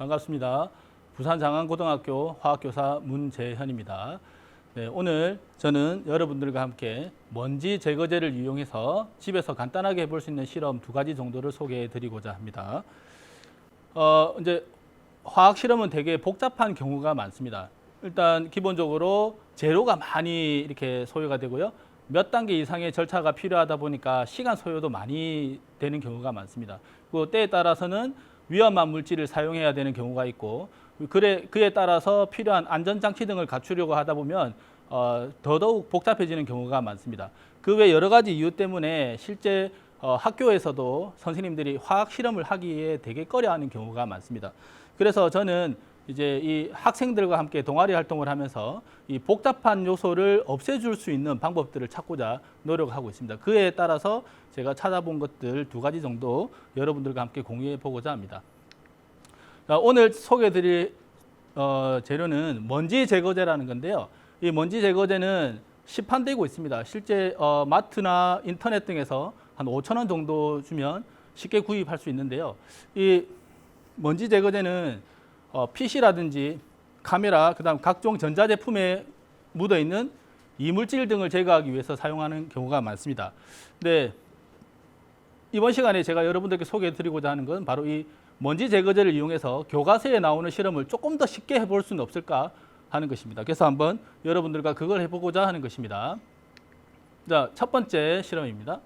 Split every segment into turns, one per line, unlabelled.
반갑습니다. 부산 장안고등학교 화학교사 문재현입니다. 네, 오늘 저는 여러분들과 함께 먼지 제거제를 이용해서 집에서 간단하게 해볼 수 있는 실험 두 가지 정도를 소개해 드리고자 합니다. 어, 이제 화학 실험은 되게 복잡한 경우가 많습니다. 일단 기본적으로 재료가 많이 이렇게 소요가 되고요. 몇 단계 이상의 절차가 필요하다 보니까 시간 소요도 많이 되는 경우가 많습니다. 그 때에 따라서는 위험한 물질을 사용해야 되는 경우가 있고 그래 그에 따라서 필요한 안전 장치 등을 갖추려고 하다 보면 어, 더더욱 복잡해지는 경우가 많습니다. 그 외 여러 가지 이유 때문에 실제 어, 학교에서도 선생님들이 화학 실험을 하기에 되게 꺼려하는 경우가 많습니다. 그래서 저는 이제 이 학생들과 함께 동아리 활동을 하면서 이 복잡한 요소를 없애줄 수 있는 방법들을 찾고자 노력하고 있습니다. 그에 따라서 제가 찾아본 것들 두 가지 정도 여러분들과 함께 공유해 보고자 합니다. 자, 오늘 소개해드릴 어, 재료는 먼지 제거제라는 건데요. 이 먼지 제거제는 시판되고 있습니다. 실제 어, 마트나 인터넷 등에서 한 5천 원 정도 주면 쉽게 구입할 수 있는데요. 이 먼지 제거제는 어, PC라든지 카메라, 그다음 각종 전자제품에 묻어 있는 이물질 등을 제거하기 위해서 사용하는 경우가 많습니다. 네, 이번 시간에 제가 여러분들께 소개해 드리고자 하는 건 바로 이 먼지 제거제를 이용해서 교과서에 나오는 실험을 조금 더 쉽게 해볼 수는 없을까 하는 것입니다. 그래서 한번 여러분들과 그걸 해보고자 하는 것입니다. 자, 첫 번째 실험입니다.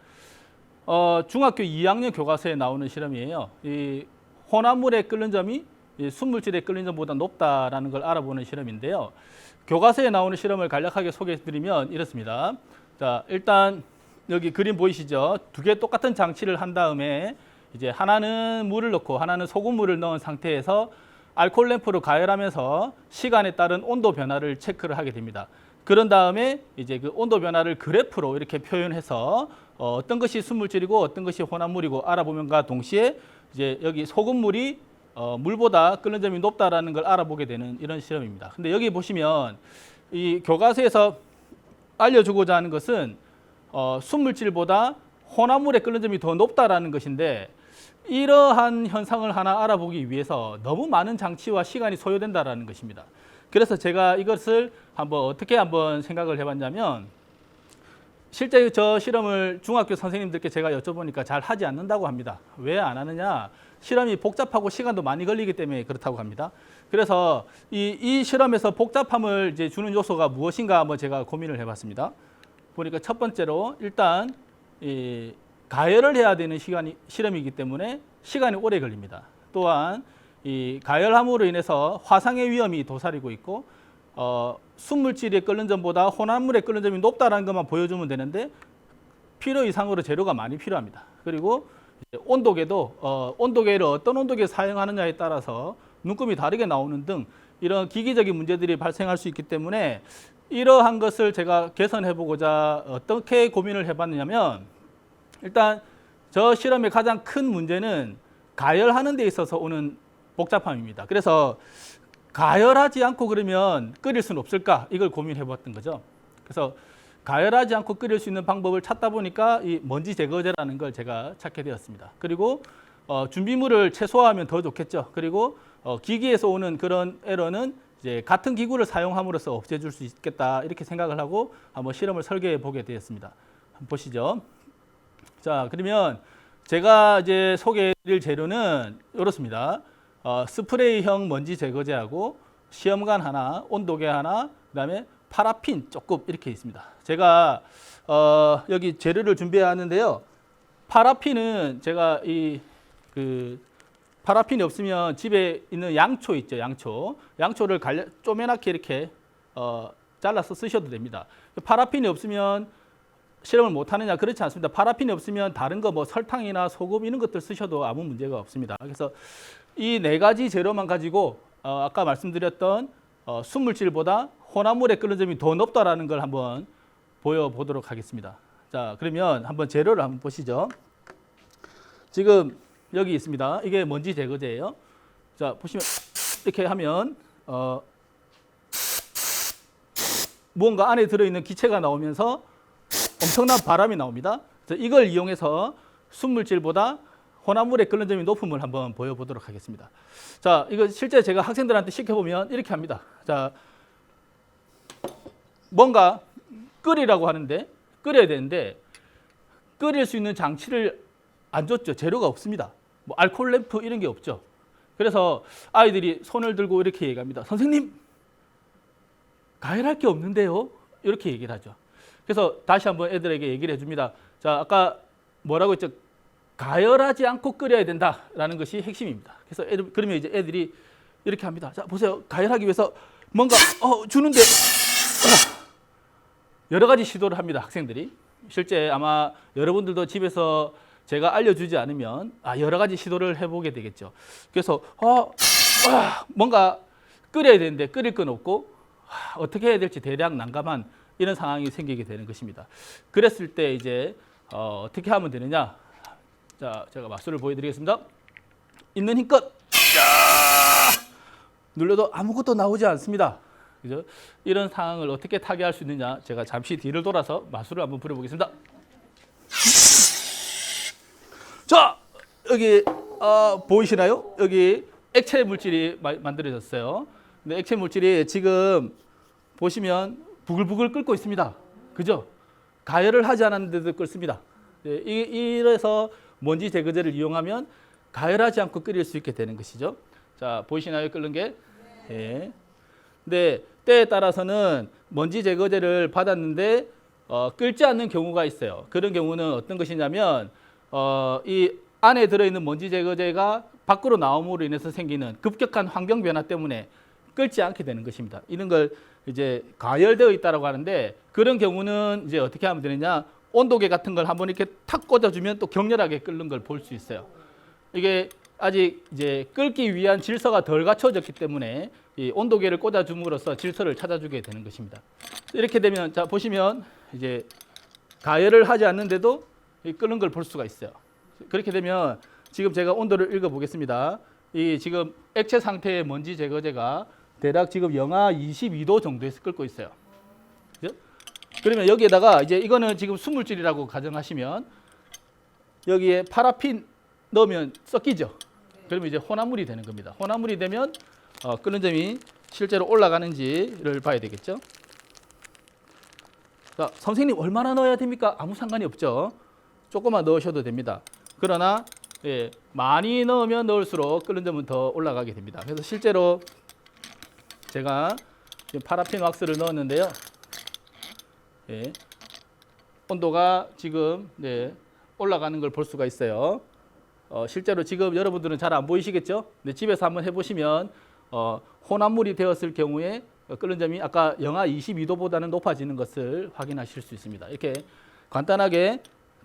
어, 중학교 2학년 교과서에 나오는 실험이에요. 이 혼합물에 끓는 점이 이 순물질에 끓는 점보다 높다라는 걸 알아보는 실험인데요. 교과서에 나오는 실험을 간략하게 소개해드리면 이렇습니다. 자, 일단 여기 그림 보이시죠? 두 개 똑같은 장치를 한 다음에 이제 하나는 물을 넣고 하나는 소금물을 넣은 상태에서 알코올 램프로 가열하면서 시간에 따른 온도 변화를 체크를 하게 됩니다. 그런 다음에 이제 그 온도 변화를 그래프로 이렇게 표현해서 어, 어떤 것이 순물질이고 어떤 것이 혼합물이고 알아보면과 동시에 이제 여기 소금물이 어, 물보다 끓는 점이 높다라는 걸 알아보게 되는 이런 실험입니다. 근데 여기 보시면 이 교과서에서 알려주고자 하는 것은 어, 순물질보다 혼합물의 끓는 점이 더 높다라는 것인데 이러한 현상을 하나 알아보기 위해서 너무 많은 장치와 시간이 소요된다라는 것입니다. 그래서 제가 이것을 한번 어떻게 한번 생각을 해봤냐면 실제 저 실험을 중학교 선생님들께 제가 여쭤보니까 잘 하지 않는다고 합니다. 왜 안 하느냐? 실험이 복잡하고 시간도 많이 걸리기 때문에 그렇다고 합니다. 그래서 이, 이 실험에서 복잡함을 이제 주는 요소가 무엇인가 한번 제가 고민을 해봤습니다. 보니까 첫 번째로 일단 이 가열을 해야 되는 시간이 실험이기 때문에 시간이 오래 걸립니다. 또한 이 가열함으로 인해서 화상의 위험이 도사리고 있고 어, 순물질이 끓는 점보다 혼합물의 끓는 점이 높다라는 것만 보여주면 되는데 필요 이상으로 재료가 많이 필요합니다. 그리고 온도계도 어, 온도계를 어떤 온도계 사용하느냐에 따라서 눈금이 다르게 나오는 등 이런 기기적인 문제들이 발생할 수 있기 때문에 이러한 것을 제가 개선해 보고자 어떻게 고민을 해 봤느냐면 일단 저 실험의 가장 큰 문제는 가열하는 데 있어서 오는 복잡함입니다. 그래서 가열하지 않고 그러면 끓일 수는 없을까 이걸 고민해 봤던 거죠. 그래서 가열하지 않고 끓일 수 있는 방법을 찾다 보니까 이 먼지 제거제라는 걸 제가 찾게 되었습니다. 그리고 어, 준비물을 최소화하면 더 좋겠죠. 그리고 어, 기기에서 오는 그런 에러는 이제 같은 기구를 사용함으로써 없애줄 수 있겠다 이렇게 생각을 하고 한번 실험을 설계해 보게 되었습니다. 한번 보시죠. 자, 그러면 제가 이제 소개해드릴 재료는 이렇습니다. 어, 스프레이형 먼지 제거제하고 시험관 하나, 온도계 하나, 그다음에 파라핀 조금 이렇게 있습니다. 제가 어, 여기 재료를 준비하는데요. 파라핀은 제가 이 그 파라핀이 없으면 집에 있는 양초 있죠, 양초. 양초를 갈려 쪼매맣게 이렇게 어, 잘라서 쓰셔도 됩니다. 파라핀이 없으면 실험을 못 하느냐 그렇지 않습니다. 파라핀이 없으면 다른 거 뭐 설탕이나 소금 이런 것들 쓰셔도 아무 문제가 없습니다. 그래서 이 네 가지 재료만 가지고 어, 아까 말씀드렸던 어, 순물질보다 혼합물의 끓는 점이 더 높다라는 걸 한번 보여보도록 하겠습니다. 자, 그러면 한번 재료를 한번 보시죠. 지금 여기 있습니다. 이게 먼지 제거제예요. 자, 보시면 이렇게 하면 어, 무언가 안에 들어있는 기체가 나오면서 엄청난 바람이 나옵니다. 그래서 이걸 이용해서 순물질보다 혼합물의 끓는 점이 높음을 한번 보여보도록 하겠습니다. 자, 이거 실제 제가 학생들한테 시켜보면 이렇게 합니다. 자, 뭔가 끓이라고 하는데 끓여야 되는데 끓일 수 있는 장치를 안 줬죠. 재료가 없습니다. 뭐 알코올 램프 이런 게 없죠. 그래서 아이들이 손을 들고 이렇게 얘기합니다. 선생님, 가열할 게 없는데요. 이렇게 얘기를 하죠. 그래서 다시 한번 애들에게 얘기를 해줍니다. 자, 아까 뭐라고 했죠? 가열하지 않고 끓여야 된다라는 것이 핵심입니다. 그래서 애들, 그러면 이제 애들이 이렇게 합니다. 자, 보세요. 가열하기 위해서 뭔가 어, 주는데 어, 여러 가지 시도를 합니다. 학생들이 실제 아마 여러분들도 집에서 제가 알려주지 않으면 아, 여러 가지 시도를 해보게 되겠죠. 그래서 어, 아, 뭔가 끓여야 되는데 끓일 건 없고 아, 어떻게 해야 될지 대략 난감한 이런 상황이 생기게 되는 것입니다. 그랬을 때 이제 어, 어떻게 하면 되느냐? 자, 제가 마술을 보여드리겠습니다. 있는 힘껏 야! 눌러도 아무것도 나오지 않습니다. 그죠? 이런 상황을 어떻게 타개할 수 있느냐? 제가 잠시 뒤를 돌아서 마술을 한번 부려보겠습니다. 자, 여기 어, 보이시나요? 여기 액체 물질이 마- 만들어졌어요. 근데 액체 물질이 지금 보시면 부글부글 끓고 있습니다. 그죠? 가열을 하지 않았는데도 끓습니다. 네, 이- 이래서 먼지 제거제를 이용하면 가열하지 않고 끓일 수 있게 되는 것이죠. 자, 보이시나요? 끓는 게? 예. 근데 때에 따라서는 먼지 제거제를 받았는데 어, 끓지 않는 경우가 있어요. 그런 경우는 어떤 것이냐면 어, 이 안에 들어있는 먼지 제거제가 밖으로 나옴으로 인해서 생기는 급격한 환경 변화 때문에 끓지 않게 되는 것입니다. 이런 걸 이제 가열되어 있다라고 하는데 그런 경우는 이제 어떻게 하면 되느냐 온도계 같은 걸 한번 이렇게 탁 꽂아주면 또 격렬하게 끓는 걸 볼 수 있어요. 이게 아직 이제 끓기 위한 질서가 덜 갖춰졌기 때문에 이 온도계를 꽂아줌으로써 질서를 찾아주게 되는 것입니다. 이렇게 되면 자 보시면 이제 가열을 하지 않는데도 이 끓는 걸 볼 수가 있어요. 그렇게 되면 지금 제가 온도를 읽어 보겠습니다. 이 지금 액체 상태의 먼지 제거제가 대략 지금 영하 22도 정도에서 끓고 있어요. 그죠? 그러면 여기에다가 이제 이거는 지금 수물질이라고 가정하시면 여기에 파라핀 넣으면 섞이죠. 그러면 이제 혼합물이 되는 겁니다. 혼합물이 되면 어, 끓는 점이 실제로 올라가는지를 봐야 되겠죠. 자, 선생님 얼마나 넣어야 됩니까? 아무 상관이 없죠. 조금만 넣으셔도 됩니다. 그러나 예, 많이 넣으면 넣을수록 끓는 점은 더 올라가게 됩니다. 그래서 실제로 제가 파라핀 왁스를 넣었는데요. 예, 온도가 지금 네, 올라가는 걸 볼 수가 있어요. 어, 실제로 지금 여러분들은 잘 안 보이시겠죠? 네, 집에서 한번 해보시면 어, 혼합물이 되었을 경우에 어, 끓는 점이 아까 영하 22도보다는 높아지는 것을 확인하실 수 있습니다. 이렇게 간단하게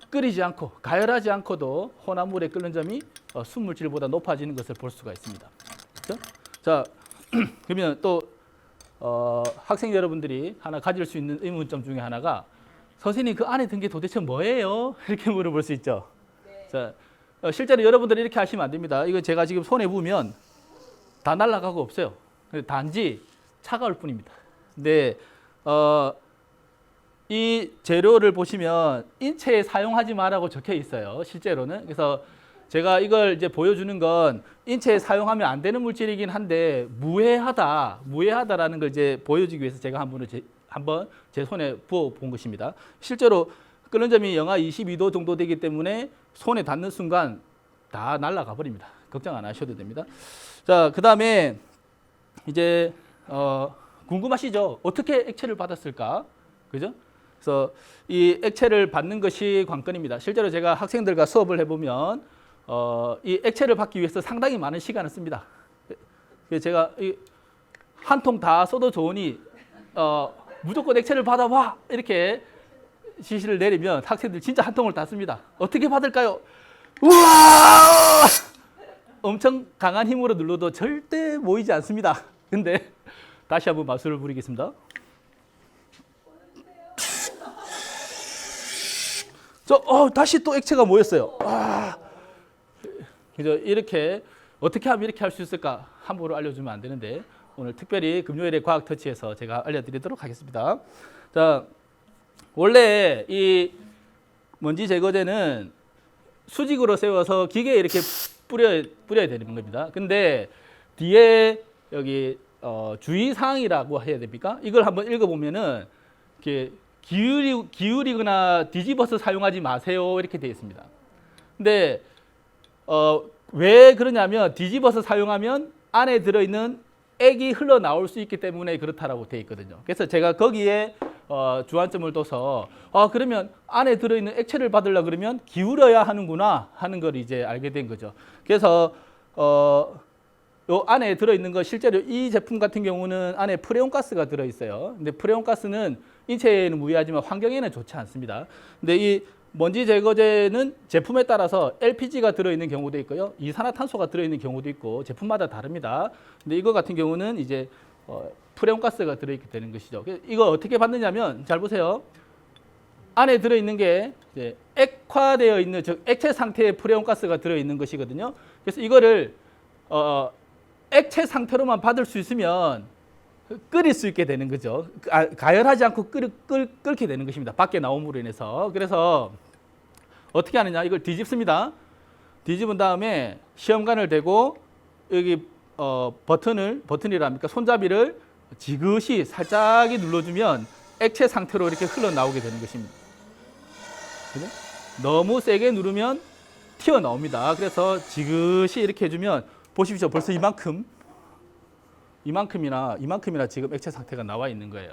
끓이지 않고 가열하지 않고도 혼합물의 끓는 점이 어, 순물질보다 높아지는 것을 볼 수가 있습니다. 그렇죠? 자, 그러면 또 어, 학생 여러분들이 하나 가질 수 있는 의문점 중에 하나가 선생님 그 안에 든 게 도대체 뭐예요? 이렇게 물어볼 수 있죠. 자, 어, 실제로 여러분들이 이렇게 하시면 안 됩니다. 이거 제가 지금 손에 보면 다 날아가고 없어요. 단지 차가울 뿐입니다. 근데 어, 이 재료를 보시면 인체에 사용하지 마라고 적혀 있어요. 실제로는. 그래서 제가 이걸 이제 보여주는 건 인체에 사용하면 안 되는 물질이긴 한데 무해하다, 무해하다라는 걸 이제 보여주기 위해서 제가 한번 제, 한번 제 손에 부어 본 것입니다. 실제로 끓는 점이 영하 22도 정도 되기 때문에 손에 닿는 순간 다 날아가 버립니다. 걱정 안 하셔도 됩니다. 자, 그 다음에 이제 어, 궁금하시죠? 어떻게 액체를 받았을까? 그죠? 그래서 이 액체를 받는 것이 관건입니다. 실제로 제가 학생들과 수업을 해보면 어, 이 액체를 받기 위해서 상당히 많은 시간을 씁니다. 그래서 제가 한 통 다 써도 좋으니 어, 무조건 액체를 받아봐 이렇게 지시를 내리면 학생들 진짜 한 통을 다 씁니다. 어떻게 받을까요? 우와! 엄청 강한 힘으로 눌러도 절대 모이지 않습니다. 근데 다시 한번 마술을 부리겠습니다. 저, 어, 다시 또 액체가 모였어요. 아, 그죠? 이렇게 어떻게 하면 이렇게 할 수 있을까 함부로 알려주면 안 되는데 오늘 특별히 금요일에 과학 터치에서 제가 알려드리도록 하겠습니다. 자, 원래 이 먼지 제거제는 수직으로 세워서 기계에 이렇게 뿌려 뿌려야 되는 겁니다. 근데 뒤에 여기 어, 주의 사항이라고 해야 됩니까? 이걸 한번 읽어보면은 이렇게 기울이 기울이거나 뒤집어서 사용하지 마세요 이렇게 되어 있습니다. 근데 어, 왜 그러냐면 뒤집어서 사용하면 안에 들어있는 액이 흘러나올 수 있기 때문에 그렇다라고 되어 있거든요. 그래서 제가 거기에 어, 주안점을 둬서 아 그러면 안에 들어있는 액체를 받으려 그러면 기울여야 하는구나 하는 걸 이제 알게 된 거죠. 그래서 어, 요 안에 들어있는 거 실제로 이 제품 같은 경우는 안에 프레온 가스가 들어있어요. 근데 프레온 가스는 인체에는 무해하지만 환경에는 좋지 않습니다. 근데 이 먼지 제거제는 제품에 따라서 LPG가 들어있는 경우도 있고요. 이산화탄소가 들어있는 경우도 있고 제품마다 다릅니다. 근데 이거 같은 경우는 이제 어, 프레온 가스가 들어있게 되는 것이죠. 이거 어떻게 받느냐면 잘 보세요. 안에 들어있는 게 액화되어 있는 즉 액체 상태의 프레온 가스가 들어있는 것이거든요. 그래서 이거를 어, 액체 상태로만 받을 수 있으면 끓일 수 있게 되는 거죠. 아, 가열하지 않고 끓, 끓, 끓게 되는 것입니다. 밖에 나옴으로 인해서. 그래서 어떻게 하느냐? 이걸 뒤집습니다. 뒤집은 다음에 시험관을 대고 여기 어, 버튼을 버튼이랍니까? 손잡이를 지그시 살짝이 눌러주면 액체 상태로 이렇게 흘러나오게 되는 것입니다. 그죠? 너무 세게 누르면 튀어나옵니다. 그래서 지그시 이렇게 해주면 보십시오. 벌써 이만큼 이만큼이나 이만큼이나 지금 액체 상태가 나와 있는 거예요.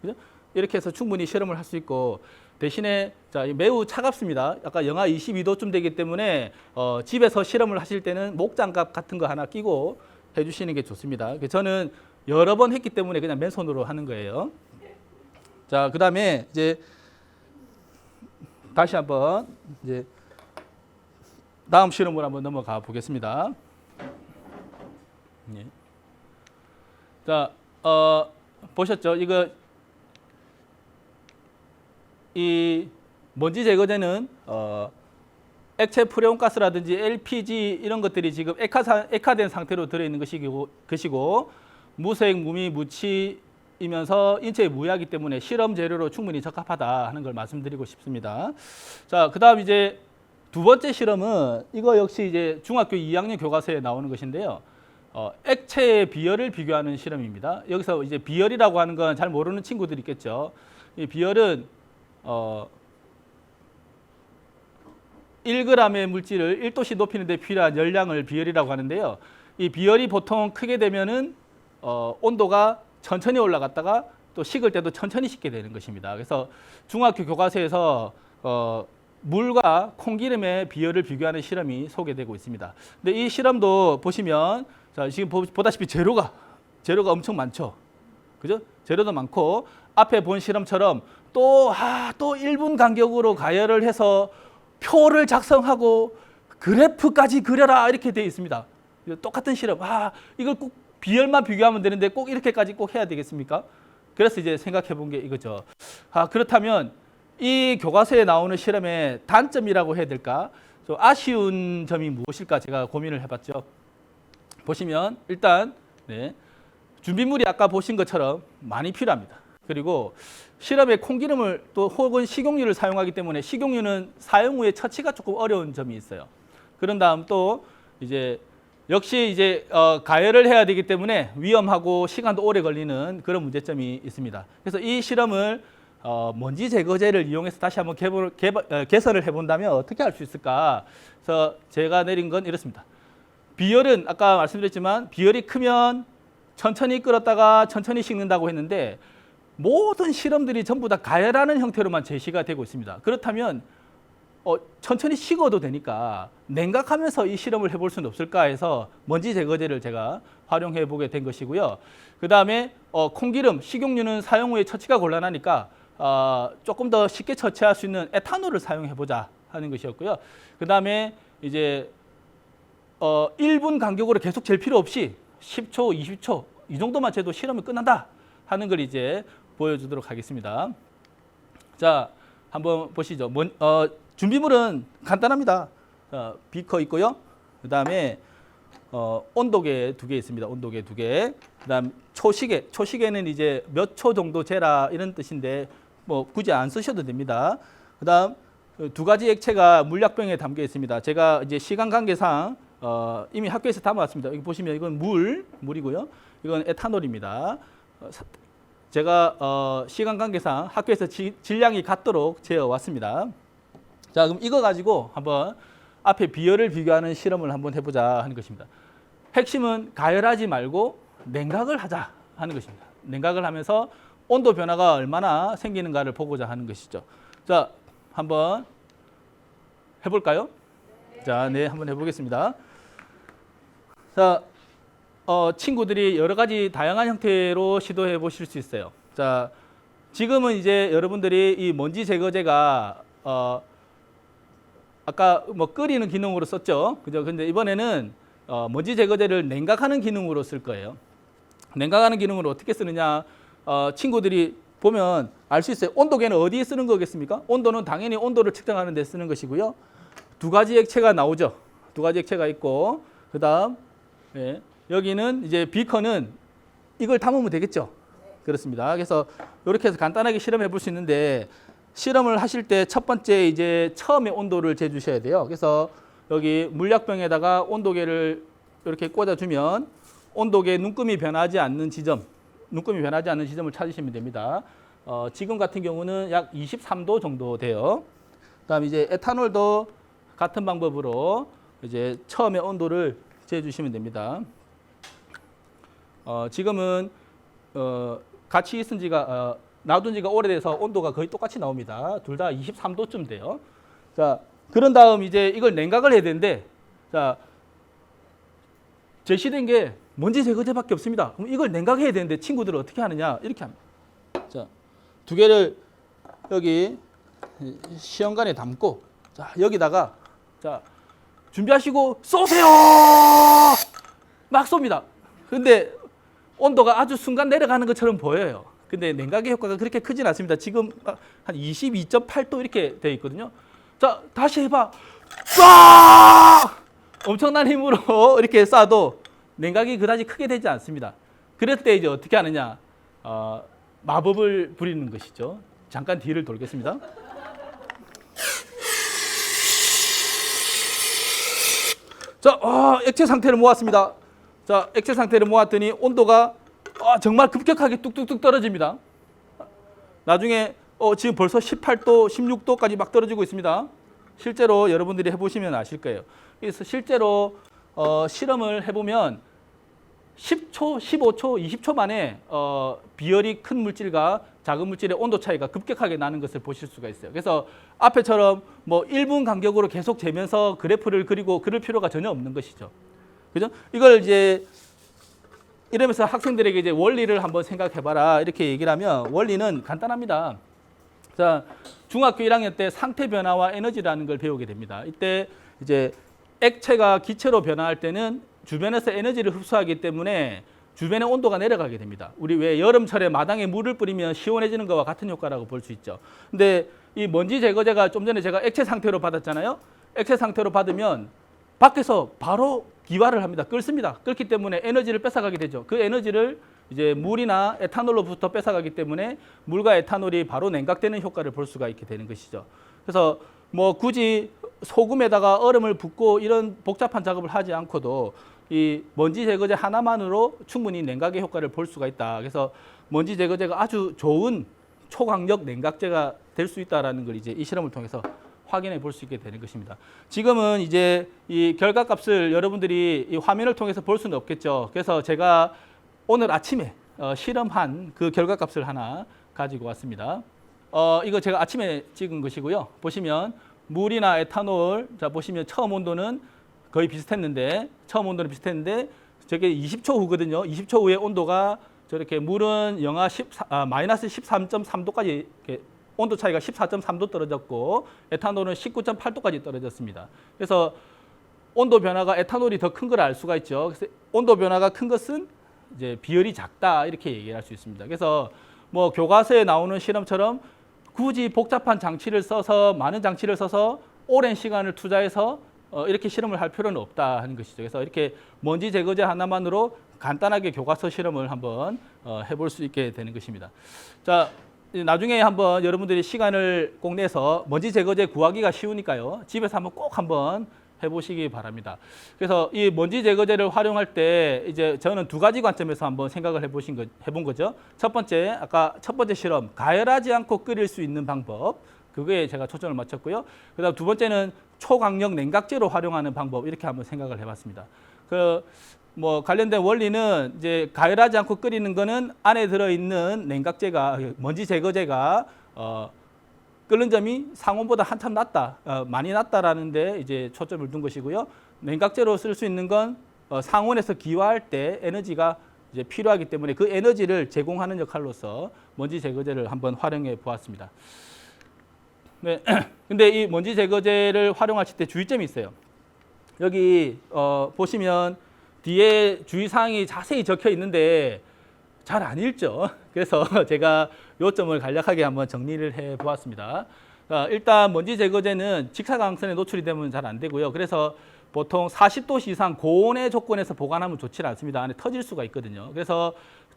그죠? 이렇게 해서 충분히 실험을 할 수 있고 대신에 자 매우 차갑습니다. 아까 영하 22도쯤 되기 때문에 어, 집에서 실험을 하실 때는 목장갑 같은 거 하나 끼고 해주시는 게 좋습니다. 저는 여러 번 했기 때문에 그냥 맨손으로 하는 거예요. 자 그 다음에 이제 다시 한번 이제 다음 실험으로 한번 넘어가 보겠습니다. 예. 자, 어, 보셨죠? 이거 이 먼지 제거제는 어, 액체 프레온 가스라든지 LPG 이런 것들이 지금 액화된 상태로 들어있는 것이고 무색, 무미, 무치 이면서 인체에 무해하기 때문에 실험 재료로 충분히 적합하다 하는 걸 말씀드리고 싶습니다. 자, 그다음 이제 두 번째 실험은 이거 역시 이제 중학교 2학년 교과서에 나오는 것인데요. 어, 액체의 비열을 비교하는 실험입니다. 여기서 이제 비열이라고 하는 건 잘 모르는 친구들이 있겠죠. 이 비열은 어, 1g의 물질을 1도씨 높이는 데 필요한 열량을 비열이라고 하는데요. 이 비열이 보통 크게 되면은 어, 온도가 천천히 올라갔다가 또 식을 때도 천천히 식게 되는 것입니다. 그래서 중학교 교과서에서 어, 물과 콩기름의 비열을 비교하는 실험이 소개되고 있습니다. 근데 이 실험도 보시면 자, 지금 보- 보다시피 재료가 재료가 엄청 많죠. 그죠? 재료도 많고 앞에 본 실험처럼 또 아, 또 1분 간격으로 가열을 해서 표를 작성하고 그래프까지 그려라 이렇게 되어 있습니다. 똑같은 실험. 아, 이걸 꼭 비열만 비교하면 되는데 꼭 이렇게까지 꼭 해야 되겠습니까? 그래서 이제 생각해 본 게 이거죠. 아, 그렇다면 이 교과서에 나오는 실험의 단점이라고 해야 될까? 좀 아쉬운 점이 무엇일까 제가 고민을 해봤죠. 보시면 일단 네, 준비물이 아까 보신 것처럼 많이 필요합니다. 그리고 실험에 콩기름을 또 혹은 식용유를 사용하기 때문에 식용유는 사용 후에 처치가 조금 어려운 점이 있어요. 그런 다음 또 이제 역시 이제 어, 가열을 해야 되기 때문에 위험하고 시간도 오래 걸리는 그런 문제점이 있습니다. 그래서 이 실험을 어, 먼지 제거제를 이용해서 다시 한번 개발, 개발, 어, 개선을 해본다면 어떻게 할 수 있을까? 그래서 제가 내린 건 이렇습니다. 비열은 아까 말씀드렸지만 비열이 크면 천천히 끓었다가 천천히 식는다고 했는데 모든 실험들이 전부 다 가열하는 형태로만 제시가 되고 있습니다. 그렇다면 어, 천천히 식어도 되니까 냉각하면서 이 실험을 해볼 수는 없을까 해서 먼지 제거제를 제가 활용해 보게 된 것이고요. 그 다음에 어, 콩기름, 식용유는 사용 후에 처치가 곤란하니까 어, 조금 더 쉽게 처치할 수 있는 에탄올을 사용해 보자 하는 것이었고요. 그 다음에 이제 어, 1분 간격으로 계속 잴 필요 없이 10초, 20초 이 정도만 재도 실험이 끝난다 하는 걸 이제 보여주도록 하겠습니다. 자, 한번 보시죠. 뭔, 어, 준비물은 간단합니다. 어, 비커 있고요. 그 다음에 어, 온도계 두 개 있습니다. 온도계 두 개. 그다음 초시계. 초시계는 이제 몇 초 정도 재라 이런 뜻인데 뭐 굳이 안 쓰셔도 됩니다. 그다음 두 가지 액체가 물약병에 담겨 있습니다. 제가 이제 시간 관계상 어, 이미 학교에서 담아왔습니다. 여기 보시면 이건 물, 물이고요. 이건 에탄올입니다. 어, 사- 제가 어, 시간 관계상 학교에서 지- 질량이 같도록 재어 왔습니다. 자, 그럼 이거 가지고 한번 앞에 비열을 비교하는 실험을 한번 해보자 하는 것입니다. 핵심은 가열하지 말고 냉각을 하자 하는 것입니다. 냉각을 하면서 온도 변화가 얼마나 생기는가를 보고자 하는 것이죠. 자, 한번 해볼까요? 자, 네, 한번 해보겠습니다. 자, 어, 친구들이 여러 가지 다양한 형태로 시도해 보실 수 있어요. 자, 지금은 이제 여러분들이 이 먼지 제거제가 어, 아까 뭐 끓이는 기능으로 썼죠. 그죠? 근데 이번에는 어, 먼지 제거제를 냉각하는 기능으로 쓸 거예요. 냉각하는 기능으로 어떻게 쓰느냐? 어, 친구들이 보면 알 수 있어요. 온도계는 어디에 쓰는 거겠습니까? 온도는 당연히 온도를 측정하는 데 쓰는 것이고요. 두 가지 액체가 나오죠. 두 가지 액체가 있고 그다음 예, 여기는 이제 비커는 이걸 담으면 되겠죠. 그렇습니다. 그래서 이렇게 해서 간단하게 실험해 볼 수 있는데 실험을 하실 때 첫 번째 이제 처음에 온도를 재 주셔야 돼요. 그래서 여기 물약병에다가 온도계를 이렇게 꽂아 주면 온도계 눈금이 변하지 않는 지점, 눈금이 변하지 않는 지점을 찾으시면 됩니다. 어, 지금 같은 경우는 약 23도 정도 돼요. 그다음 이제 에탄올도 같은 방법으로 이제 처음에 온도를 재 주시면 됩니다. 어, 지금은 어, 같이 있은 지가 어, 놔둔 지가 오래돼서 온도가 거의 똑같이 나옵니다. 둘 다 23도쯤 돼요. 자, 그런 다음 이제 이걸 냉각을 해야 되는데 자, 제시된 게 먼지 제거제밖에 없습니다. 그럼 이걸 냉각해야 되는데 친구들은 어떻게 하느냐? 이렇게 합니다. 자, 두 개를 여기 시험관에 담고 자, 여기다가 자, 준비하시고 쏘세요! 막 쏩니다. 근데 온도가 아주 순간 내려가는 것처럼 보여요. 근데 냉각의 효과가 그렇게 크진 않습니다. 지금 한 22.8도 이렇게 돼 있거든요. 자, 다시 해봐. 쏴! 엄청난 힘으로 이렇게 쏴도 냉각이 그다지 크게 되지 않습니다. 그럴 때 이제 어떻게 하느냐? 어, 마법을 부리는 것이죠. 잠깐 뒤를 돌겠습니다. 자, 아, 액체 상태를 모았습니다. 자, 액체 상태를 모았더니 온도가 아, 정말 급격하게 뚝뚝뚝 떨어집니다. 나중에 어, 지금 벌써 18도, 16도까지 막 떨어지고 있습니다. 실제로 여러분들이 해보시면 아실 거예요. 그래서 실제로 어, 실험을 해보면 10초, 15초, 20초 만에 어, 비열이 큰 물질과 작은 물질의 온도 차이가 급격하게 나는 것을 보실 수가 있어요. 그래서 앞에처럼 뭐 1분 간격으로 계속 재면서 그래프를 그리고 그럴 필요가 전혀 없는 것이죠. 그죠? 이걸 이제 이러면서 학생들에게 이제 원리를 한번 생각해봐라 이렇게 얘기를 하면 원리는 간단합니다. 자, 중학교 1학년 때 상태 변화와 에너지라는 걸 배우게 됩니다. 이때 이제 액체가 기체로 변화할 때는 주변에서 에너지를 흡수하기 때문에 주변의 온도가 내려가게 됩니다. 우리 왜 여름철에 마당에 물을 뿌리면 시원해지는 것과 같은 효과라고 볼 수 있죠. 근데 이 먼지 제거제가 좀 전에 제가 액체 상태로 받았잖아요. 액체 상태로 받으면 밖에서 바로 기화를 합니다. 끓습니다. 끓기 때문에 에너지를 뺏어가게 되죠. 그 에너지를 이제 물이나 에탄올로부터 뺏어가기 때문에 물과 에탄올이 바로 냉각되는 효과를 볼 수가 있게 되는 것이죠. 그래서 뭐 굳이 소금에다가 얼음을 붓고 이런 복잡한 작업을 하지 않고도 이 먼지 제거제 하나만으로 충분히 냉각의 효과를 볼 수가 있다. 그래서 먼지 제거제가 아주 좋은 초강력 냉각제가 될 수 있다라는 걸 이제 이 실험을 통해서 확인해 볼 수 있게 되는 것입니다. 지금은 이제 이 결과값을 여러분들이 이 화면을 통해서 볼 수는 없겠죠. 그래서 제가 오늘 아침에 어, 실험한 그 결과값을 하나 가지고 왔습니다. 어, 이거 제가 아침에 찍은 것이고요. 보시면 물이나 에탄올, 자 보시면 처음 온도는 거의 비슷했는데 처음 온도는 비슷했는데 저게 20초 후거든요. 20초 후에 온도가 저렇게 물은 영하 10, 아, 마이너스 13.3도까지 이렇게 온도 차이가 14.3도 떨어졌고 에탄올은 19.8도까지 떨어졌습니다. 그래서 온도 변화가 에탄올이 더 큰 걸 알 수가 있죠. 그래서 온도 변화가 큰 것은 이제 비열이 작다 이렇게 얘기할 수 있습니다. 그래서 뭐 교과서에 나오는 실험처럼 굳이 복잡한 장치를 써서 많은 장치를 써서 오랜 시간을 투자해서 어, 이렇게 실험을 할 필요는 없다 하는 것이죠. 그래서 이렇게 먼지 제거제 하나만으로 간단하게 교과서 실험을 한번 어, 해볼 수 있게 되는 것입니다. 자, 나중에 한번 여러분들이 시간을 꼭 내서 먼지 제거제 구하기가 쉬우니까요. 집에서 한번 꼭 한번 해보시기 바랍니다. 그래서 이 먼지 제거제를 활용할 때 이제 저는 두 가지 관점에서 한번 생각을 해보신 거, 해본 거죠. 첫 번째, 아까 첫 번째 실험, 가열하지 않고 끓일 수 있는 방법. 그거에 제가 초점을 맞췄고요. 그 다음 두 번째는 초강력 냉각제로 활용하는 방법 이렇게 한번 생각을 해봤습니다. 그 뭐 관련된 원리는 이제 가열하지 않고 끓이는 거는 안에 들어 있는 냉각제가 먼지 제거제가 어 끓는 점이 상온보다 한참 낮다, 어, 많이 낮다라는데 이제 초점을 둔 것이고요. 냉각제로 쓸 수 있는 건 어, 상온에서 기화할 때 에너지가 이제 필요하기 때문에 그 에너지를 제공하는 역할로서 먼지 제거제를 한번 활용해 보았습니다. 네, 근데 이 먼지 제거제를 활용하실 때 주의점이 있어요. 여기 어, 보시면 뒤에 주의사항이 자세히 적혀 있는데 잘 안 읽죠. 그래서 제가 요점을 간략하게 한번 정리를 해 보았습니다. 어, 일단 먼지 제거제는 직사광선에 노출이 되면 잘 안 되고요. 그래서 보통 40도씨 이상 고온의 조건에서 보관하면 좋지 않습니다. 안에 터질 수가 있거든요. 그래서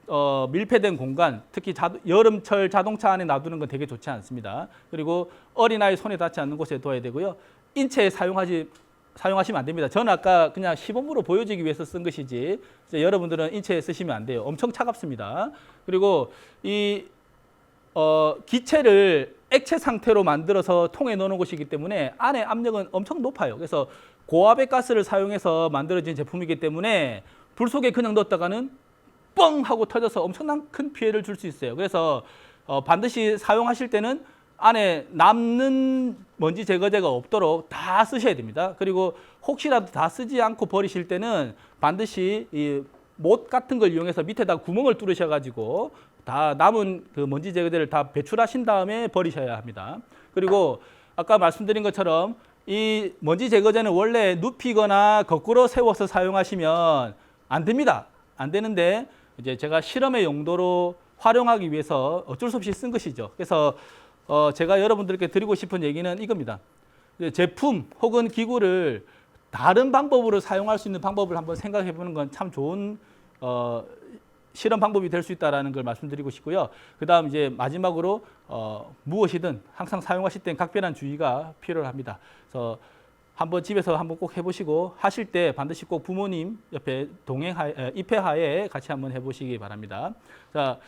어, 밀폐된 공간, 특히 자, 여름철 자동차 안에 놔두는 건 되게 좋지 않습니다. 그리고 어린아이 손에 닿지 않는 곳에 둬야 되고요. 인체에 사용하지 사용하시면 안 됩니다. 저는 아까 그냥 시범으로 보여주기 위해서 쓴 것이지 여러분들은 인체에 쓰시면 안 돼요. 엄청 차갑습니다. 그리고 이 어, 기체를 액체 상태로 만들어서 통에 넣는 것이기 때문에 안에 압력은 엄청 높아요. 그래서 고압의 가스를 사용해서 만들어진 제품이기 때문에 불 속에 그냥 넣었다가는 뻥 하고 터져서 엄청난 큰 피해를 줄 수 있어요. 그래서 어, 반드시 사용하실 때는 안에 남는 먼지 제거제가 없도록 다 쓰셔야 됩니다. 그리고 혹시라도 다 쓰지 않고 버리실 때는 반드시 이 못 같은 걸 이용해서 밑에다 구멍을 뚫으셔 가지고 다 남은 그 먼지 제거제를 다 배출하신 다음에 버리셔야 합니다. 그리고 아까 말씀드린 것처럼 이 먼지 제거제는 원래 눕히거나 거꾸로 세워서 사용하시면 안 됩니다. 안 되는데 이제 제가 실험의 용도로 활용하기 위해서 어쩔 수 없이 쓴 것이죠. 그래서 어 제가 여러분들께 드리고 싶은 얘기는 이겁니다. 제품 혹은 기구를 다른 방법으로 사용할 수 있는 방법을 한번 생각해 보는 건 참 좋은 어 실험 방법이 될 수 있다라는 걸 말씀드리고 싶고요. 그다음 이제 마지막으로 어 무엇이든 항상 사용하실 땐 각별한 주의가 필요합니다. 그래서 한번 집에서 한번 꼭 해보시고 하실 때 반드시 꼭 부모님 옆에 동행하 에, 입회하에 같이 한번 해보시기 바랍니다. 자,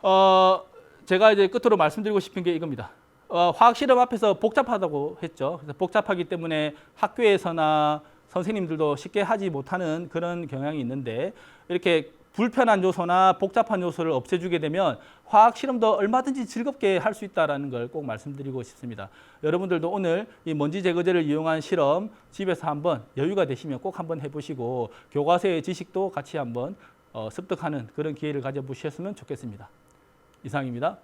어, 제가 이제 끝으로 말씀드리고 싶은 게 이겁니다. 어, 화학 실험 앞에서 복잡하다고 했죠. 그래서 복잡하기 때문에 학교에서나 선생님들도 쉽게 하지 못하는 그런 경향이 있는데 이렇게 불편한 요소나 복잡한 요소를 없애주게 되면 화학 실험도 얼마든지 즐겁게 할 수 있다는 걸 꼭 말씀드리고 싶습니다. 여러분들도 오늘 이 먼지 제거제를 이용한 실험 집에서 한번 여유가 되시면 꼭 한번 해보시고 교과서의 지식도 같이 한번 어, 습득하는 그런 기회를 가져보셨으면 좋겠습니다. 이상입니다.